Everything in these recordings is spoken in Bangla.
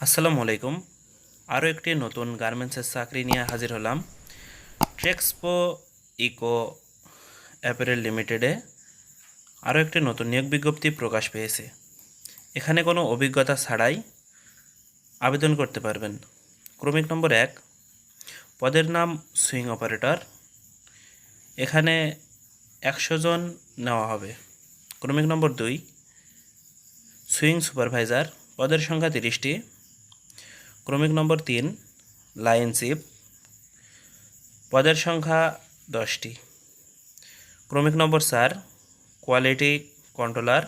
আসসালামু আলাইকুম। আরও একটি নতুন গার্মেন্টসের চাকরি নিয়ে হাজির হলাম। ট্রেক্সপো ইকো অ্যাপারেল লিমিটেডে আরও একটি নতুন নিয়োগ বিজ্ঞপ্তি প্রকাশ পেয়েছে। এখানে কোনো অভিজ্ঞতা ছাড়াই আবেদন করতে পারবেন। ক্রমিক নম্বর এক, পদের নাম সুইং অপারেটর। এখানে একশো জন নেওয়া হবে। ক্রমিক নম্বর দুই, সুইং সুপারভাইজার। পদের সংখ্যা তিরিশটি। ক্রমিক নম্বর তিন, লাইন লাইনশিপ পদের সংখ্যা দশটি। ক্রমিক নম্বর চার, কোয়ালিটি কন্ট্রোলার,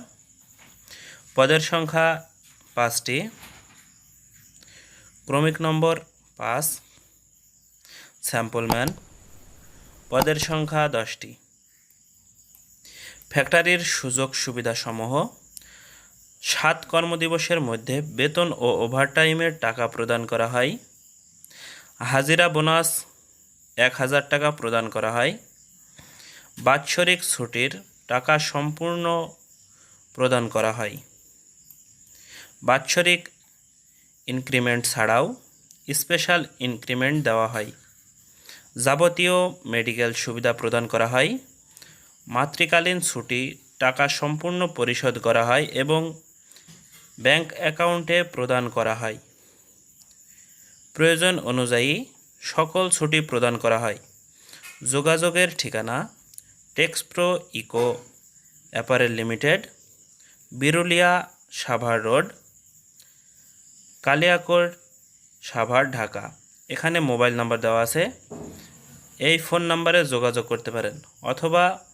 পদের সংখ্যা পাঁচটি। ক্রমিক নম্বর পাঁচ, স্যাম্পলম্যান, পদের সংখ্যা দশটি। ফ্যাক্টরির সুযোগ সুবিধাসমূহ সাত কর্মদিবসের মধ্যে বেতন ও ওভারটাইমের টাকা প্রদান করা হয়। হাজিরা বোনাস এক হাজার টাকা প্রদান করা হয়। বাৎসরিক ছুটির টাকা সম্পূর্ণ প্রদান করা হয়। বাৎসরিক ইনক্রিমেন্ট ছাড়াও স্পেশাল ইনক্রিমেন্ট দেওয়া হয়। যাবতীয় মেডিকেল সুবিধা প্রদান করা হয়। মাতৃকালীন ছুটি টাকা সম্পূর্ণ পরিশোধ করা হয় এবং ব্যাংক অ্যাকাউন্টে প্রদান করা হয়। প্রয়োজন অনুযায়ী সকল ছুটি প্রদান করা হয়। যোগাযোগের ঠিকানা Texpro eco, apparel limited, Birulia Savar road, Kaliakoir Savar Dhaka. এখানে মোবাইল নাম্বার দেওয়া আছে। এই ফোন নাম্বারে যোগাযোগ করতে পারেন। অথবা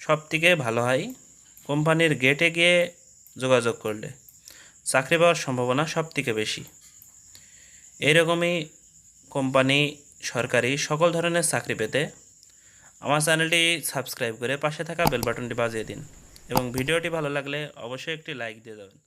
সবথেকে ভালো হয় কোম্পানির গেটে গিয়ে যোগাযোগ করলে। চাকরি পাওয়ার সম্ভাবনা সব থেকে বেশি। এইরকমই কোম্পানি সরকারি সকল ধরনের চাকরি পেতে আমার চ্যানেলটি সাবস্ক্রাইব করে পাশে থাকা বেল বাটনটি বাজিয়ে দিন এবং ভিডিওটি ভালো লাগলে অবশ্যই একটি লাইক দিয়ে দেবেন।